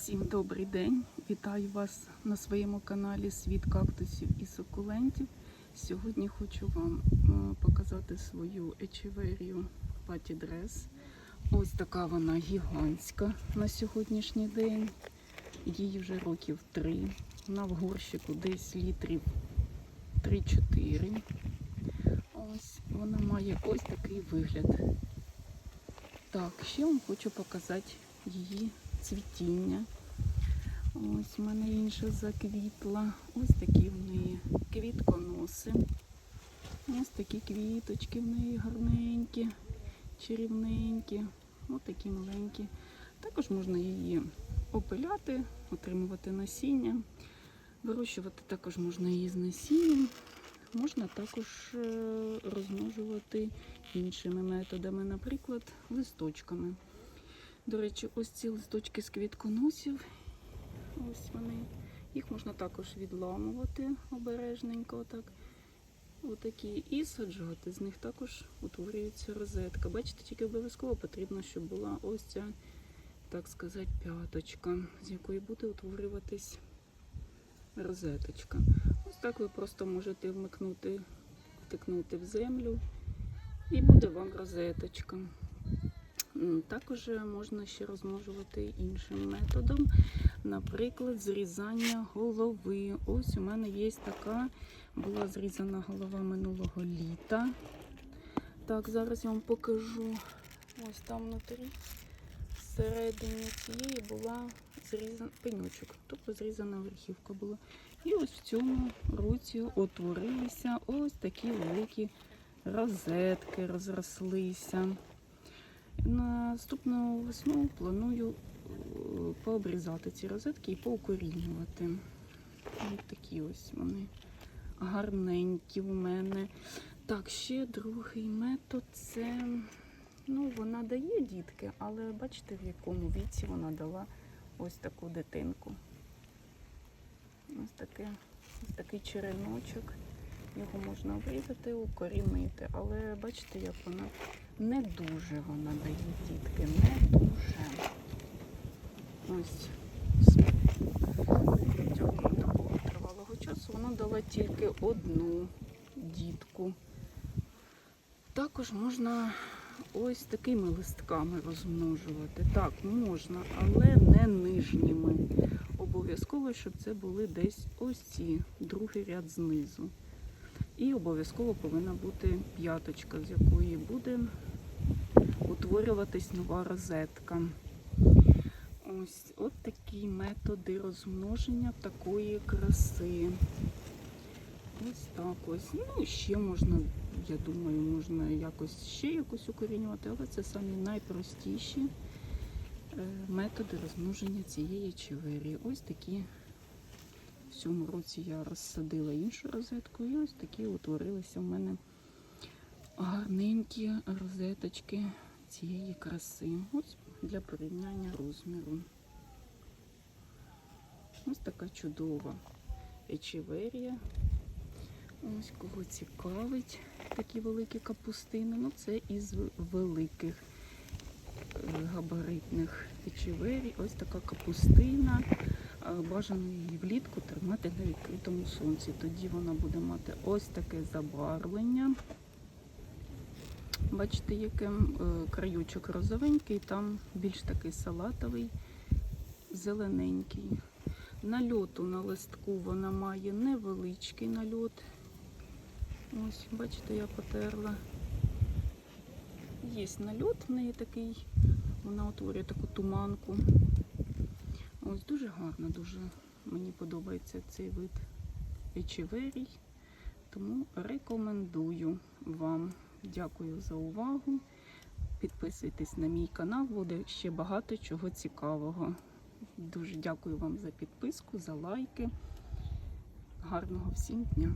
Всім добрий день! Вітаю вас на своєму каналі Світ кактусів і сукулентів. Сьогодні хочу вам е, показати свою ечеверію Паті Дрес. Ось така вона гігантська на сьогоднішній день. Їй вже років три. Вона в горщику десь літрів 3-4. Ось вона має ось такий вигляд. Так, ще вам хочу показати її цвітіння. Ось в мене інша заквітла. Ось такі в неї квітконоси. Ось такі квіточки в неї гарненькі, чарівненькі. Ось такі маленькі. Також можна її опиляти, отримувати насіння. Вирощувати також можна її з насінням. Можна також е, розмножувати іншими методами, наприклад, листочками. До речі, ось ці листочки з квітконосів. Ось вони. Їх можна також відламувати обережненько, отак. Отакі. І саджати. З них також утворюється розетка. Бачите, тільки обов'язково потрібно, щоб була ось ця, так сказати, п'яточка, з якої буде утворюватись розеточка. Ось так ви просто можете вмикнути, втикнути в землю, і буде вам розеточка. Також можна ще розмножувати іншим методом, наприклад, зрізання голови. Ось у мене є така, була зрізана голова минулого літа. Так, зараз я вам покажу. Ось там внутрі, всередині цієї була зрізана пеньочок, тобто зрізана верхівка була. І ось в цьому році утворилися ось такі великі розетки, розрослися. Наступну весну планую е, пообрізати ці розетки і поукорінювати. Ось такі ось вони гарненькі у мене. Так, ще другий метод це, ну, вона дає дітки, але бачите, в якому віці вона дала ось таку дитинку. Ось таке, ось такий череночок. Його можна обрізати, укорінити, але бачите, як вона не дуже вона дає дітки, не дуже. Ось протягом такого тривалого часу вона дала тільки одну дітку. Також можна ось такими листками розмножувати. Так, можна, але не нижніми. Обов'язково, щоб це були десь ось ці, другий ряд знизу. І обов'язково повинна бути п'яточка, з якої буде утворюватись нова розетка. Ось от такі методи розмноження такої краси. Ось так ось. Ну, ще можна, я думаю, можна якось ще якось укорінювати, але це самі найпростіші е, методи розмноження цієї чевері. Ось такі цьому році я розсадила іншу розетку, і ось такі утворилися в мене гарненькі розеточки цієї краси. Ось для порівняння розміру. Ось така чудова ечеверія. Ось кого цікавить такі великі капустини. Ну, це із великих е, габаритних ечеверій. Ось така капустина. Е, Бажано її влітку тримати на відкритому сонці. Тоді вона буде мати ось таке забарвлення. Бачите, яким е, краючок розовенький, там більш такий салатовий, зелененький. Нальоту на листку вона має невеличкий нальот. Ось, бачите, я потерла. Є нальот в неї такий, вона утворює таку туманку. Ось дуже гарно, дуже мені подобається цей вид ечеверій, тому рекомендую вам. Дякую за увагу. Підписуйтесь на мій канал, буде ще багато чого цікавого. Дуже дякую вам за підписку, за лайки. Гарного всім дня!